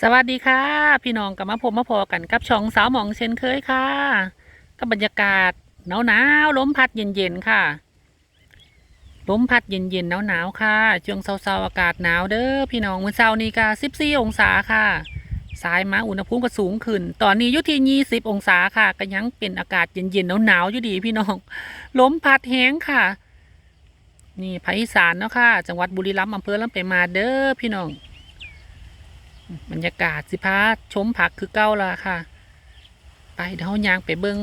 สวัสดีค่ะ พี่น้องกับมาพบมาพอกันกับช่องสาวหมองเช่นเคยค่ะกับบรรยากาศหนาวหนาวลมพัดเย็นๆค่ะลมพัดเย็นๆหนาวหนาวๆค่ะช่วงเช้าๆอากาศหนาวเด้อพี่น้องมื้อเช้านี้ก็14องศาค่ะสายมาอุณหภูมิก็สูงขึ้น ตอนนี้อยู่ที่20องศาค่ะก็ยังเป็นอากาศเย็นๆหนาวๆอยู่ดีพี่น้องลมพัดแห้งค่ะ นี่ภาคอีสานเนาะค่ะ จังหวัดบุรีรัมย์อำเภอลำปางมาเด้อพี่น้อง บรรยากาศสิพาชมผักคือเก้าละค่ะ ไปเดี๋ยวเรายางไปเบิง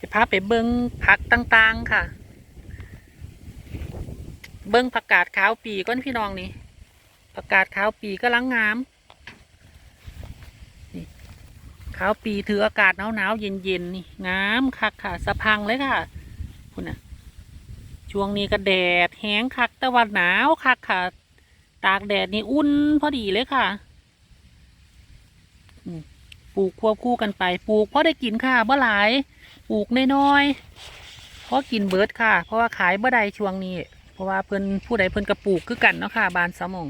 จะพาไปเบิงผักต่างๆค่ะ เบิงผักกาดขาวปีก้อนพี่น้องนี่ผักกาดขาวปีก็ลังงามนี่ขาวปีถืออากาศหนาวๆเย็นๆนี่งามคักค่ะสะพังเลยค่ะคุณน่ะ ช่วงนี้ก็แดดแห้งคักแต่ว่าหนาวคักค่ะ ตากแดดนี่อุ่นพอดีเลยค่ะปลูกควบคู่กันไปปลูกเพราะได้กินค่ะเมื่อหลายปลูกน้อยๆเพราะกินเบิร์ดค่ะ เพราะว่าขายเมื่อใดช่วงนี้ เพราะว่าเพิ่นผู้ใดเพิ่นกระปลูกคือกันเนาะค่ะ บานสมอง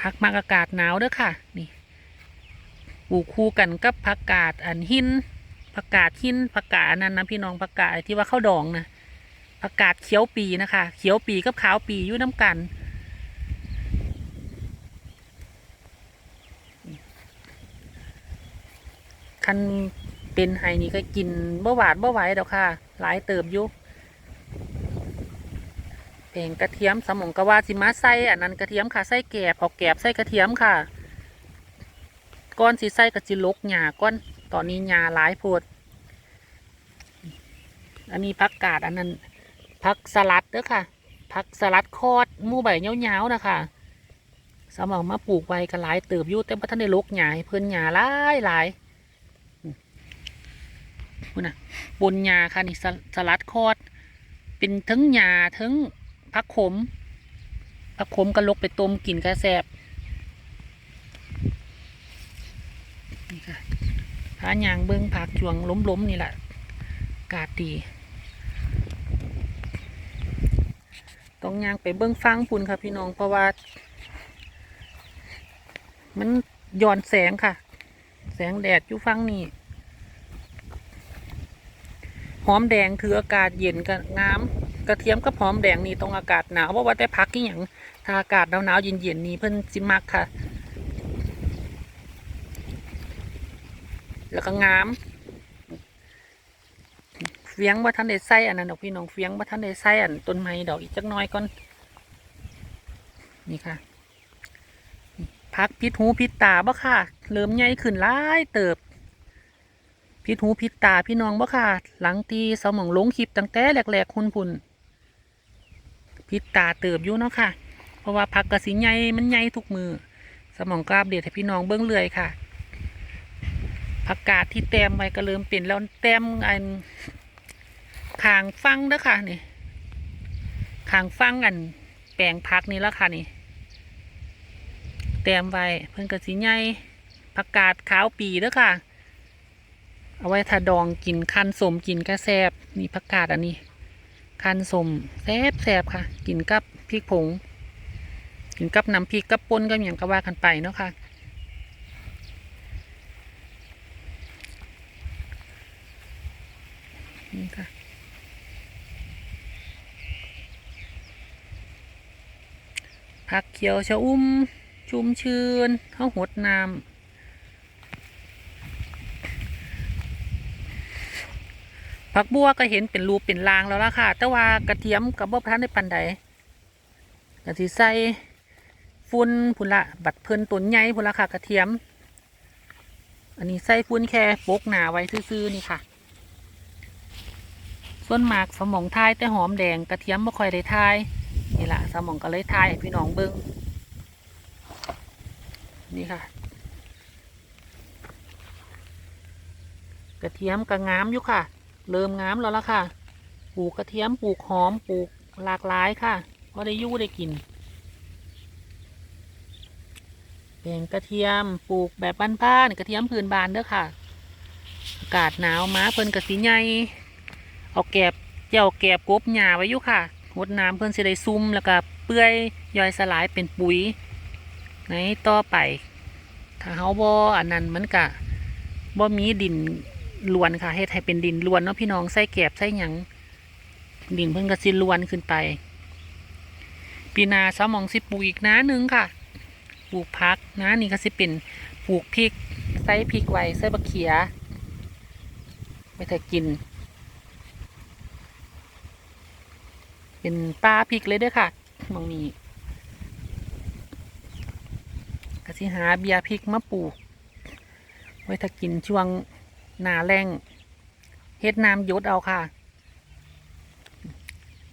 พักมากอากาศหนาวเด้อค่ะ นี่ปลูกคู่กันกับผักกาดอันหินผักกาดหินผักกาดนนั้นนะพี่น้องผักกาดที่ว่าข้าวดองนะ ผักกาดเขียวปีนะคะ เขียวปีกับขาวปีอยู่น้ำกัน คันเป็นไห้นี่ก็กินเมื่หวาดเมื่ไหวดอกค่ะ หลายเติบอยู่แผงกระเทียมสมองกะว่าสิมาใส่อันนั้นกระเทียมค่ะใส่แกบเอาแกบใส่กระเทียมค่ะ ก้อนสีใส่กระจิลกหญ้าก้อนตอนนี้หญ้าหลายโพดอันนี้ผักกาดอันนั้น ผักสลัดเด้อค่ะผักสลัดคอดมู่ใบเงาวๆนะคะสมองมาปลูกไว้ก็หลายเติบยู่แต่พระท่านได้ลกหญ้าเพิ่นหญ้าหลายหลายอืมพูดนะบนหญ้าค่ะนี่สสลัดคอด เป็นทั้งหญ้าทั้งผักขมผักขมก็ลกไปต้มกินกระแสบนี่ค่ะพายางเบิ้งผักจวงล้มๆนี่แหละกาศดี ต้องย่างไปเบิ้องฟังพุ่นค่ะพี่น้องเพราะว่า มันย้อนแสงค่ะ แสงแดดอยู่ฟังนี่หอมแดงถืออากาศเย็นกับงามกระเทียมกับหอมแดงนี่ตรงอากาศหนาวเพราะว่าแต่พักที่อย่างถ้าอากาศหนาวๆเย็นๆนี่เพิ่นสิมักค่ะ แล้วก็งาม เฟียงว่าท่านได้ใส่อันนั้นดอกพี่น้องเฟียงว่าท่านได้ใส่อันต้นไม้ดอกอีกจักน้อยก่อนนี่ค่ะพักพิษหูพิษตาบ่ค่ะเริ่มใหญ่ขึ้นหลายเติบพิษหูพิษตาพี่น้องบ่ค่ะ หลังตีสมองลงคลิปตั้งแต่แรกๆคุณพุ่นพิษตาเติบอยู่เนาะค่ะ เพราะว่าพักกระสีใหญ่มันใหญ่ทุกมือ สมองกราบเดียดให้พี่น้องเบื้องเลื่อยค่ะผักกาดที่แต้มไว้ก็เริ่มเป็นแล้วแต้มอัน ขางฟังเด้อค่ะนี่ขางฟังอันแปลงพักนี่แล้วค่ะนี่แต้มไว้เพิ่นกระสีใหญ่ผักกาดขาวปีเด้อค่ะ เอาไว้ทาดองกินคันสมกินกระแซบนี่ผักกาดอันนี้คันสมแซบแซบค่ะ กินกับพริกผง กินกับน้ำพริกกับป่นกับอย่างก็ว่ากันไปเนาะค่ะนี่ค่ะ ผักเขียวชะอุ่มชุ่มชื้นข้าวหดน้ำผักบัวก็เห็นเป็นรูปเป็นรางแล้วล่ะค่ะ แต่ว่ากระเทียมกับบ่ทันได้ปันใดกระสิใส่ฝุ่นพุนละบัดเพิ่นต้นใหญ่พุนละค่ะกระเทียม อันนี้ใส่ฝุ่นแค่ปกหนาไว้ซื่อๆนี่ค่ะส่วนหมากสมองทายแต่หอมแดงกระเทียมไม่ค่อยได้ทาย นี่แหละสมองก็เลยทายพี่น้องเบิ้งนี่ค่ะ กระเทียมก็งามอยู่ค่ะ เริ่มงามแล้วละค่ะ ปลูกกระเทียมปลูกหอมปลูกหลากหลายค่ะก็ได้ยู่ได้กินแปลงกระเทียมปลูกแบบบ้านๆกระเทียมพื้นบ้านเด้อค่ะอากาศหนาวมาเพิ่นกระสีใหญ่เอาแกบเจ้าแกบกบหญ้าไว้อยู่ค่ะ หดน้ำเพิ่อนสิได้ซุ่มแล้วก็เปื่อยย่อยสลายเป็นปุ๋ยในต่อไป ถ้าเฮาบ่อันนั้นมันก็บ่มีดินล้วนค่ะเฮ็ดให้เป็นดินล้วนเนาะพี่น้องใส่แกบใส่หยังดินเพิ่นก็สิล้วนขึ้นไปปีนาสมองสิปลูกอีกน้าหนึงค่ะปลูกพักนะนี่ก็สิเป็นปลูกพริกใส่พริกไว้ใส่บะเขียไปแต่กิน เป็นปลาพริกเลยเด้วยค่ะมองนี้ก็สิหาเบียพริกมาปลูก ไว้ถ้ากินช่วงหนาแรงเฮ็ดน้ำยดเอาค่ะ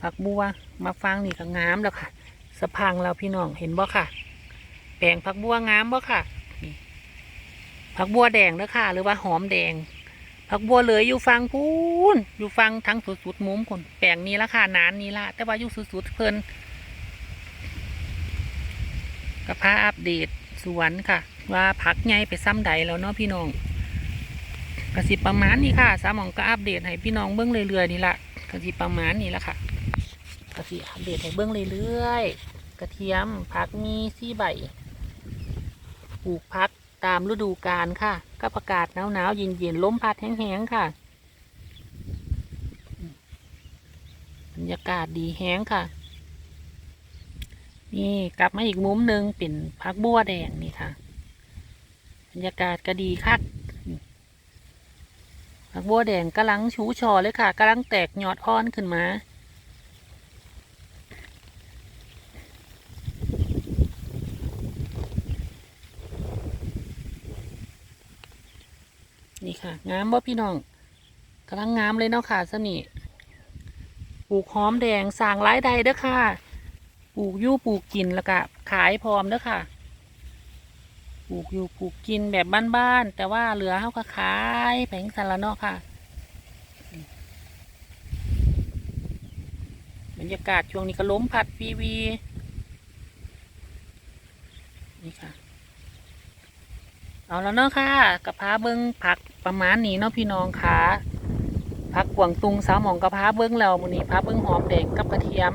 ผักบัวมาฟังนี่ก็งามแล้วค่ะ สะพังแล้วพี่น้องเห็นบ่ค่ะ แปลงผักบัวงามบ่ค่ะ ผักบัวแดงเด้อค่ะ หรือว่าหอมแดง ผักบัวเหลยออยู่ฟังพูนอยู่ฟังทั้งสุดๆมุมคนแปลงนี้ละค่ะนานนี้ละแต่ว่าอยู่สุดๆเพลินกับพาอัปเดตสวนค่ะ ว่าผักไงไปซ้ำใดแล้วเนาะพี่น้องกระสิประมาณนี้ค่ะสามองก็อัปเดตให้พี่น้องเบิ้องเรื่อยๆนี่ละกระสิประมาณนี้ละค่ะกระสิอัปเดตให้เบิ้องเรื่อยๆกระเทียมผักมีซี่ใบปลูกพัก ตามฤดูกาลค่ะก็ประกาศหนาวๆเย็นๆลมพัดแห้งๆค่ะบรรยากาศดีแห้งค่ะ นี่กลับมาอีกมุมหนึ่งเป็นพักบัวแดงนี่ค่ะ บรรยากาศก็ดีคักพักบัวแดงกำลังชูชอเลยค่ะกำลังแตกยอดอ่อนขึ้นมา นี่ค่ะ งามบ่พี่น้องกำลังงามเลยเนาะค่ะสนี่ปลูกหอมแดงสร้างรายได้เด้อค่ะ ปลูกยู่ปลูกกินแล้วก็ขายพร้อมเด้อค่ะ ปลูกอยู่ปลูกกินแบบบ้านๆแต่ว่าเหลือเขาก็ขายแผงสันละเนาะค่ะบรรยากาศช่วงนี้ก็ล้มพัดวีวีนี่ค่ะ เอาแล้วเนาะค่ะกับพาเบิ้งผัก ประมาณนี้เนาะพี่น้องค่ะผักกวางตุงสาวหมองกระพาเบื้องเรามือนี้พาเบื้องหอมแดงกับกระเทียม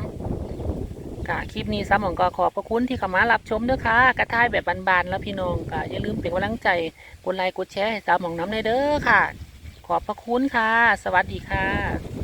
กะคลิปนี้สาวหมองก็ขอบพระคุณที่เข้ามารับชมด้วยค่ะกระท่ายแบบบานๆแล้วพี่น้องก็อย่าลืมเป็นกำลังใจกดไลค์กดแชร์ให้สาวหมองน้ำในเด้อค่ะ ขอบพระคุณค่ะ สวัสดีค่ะ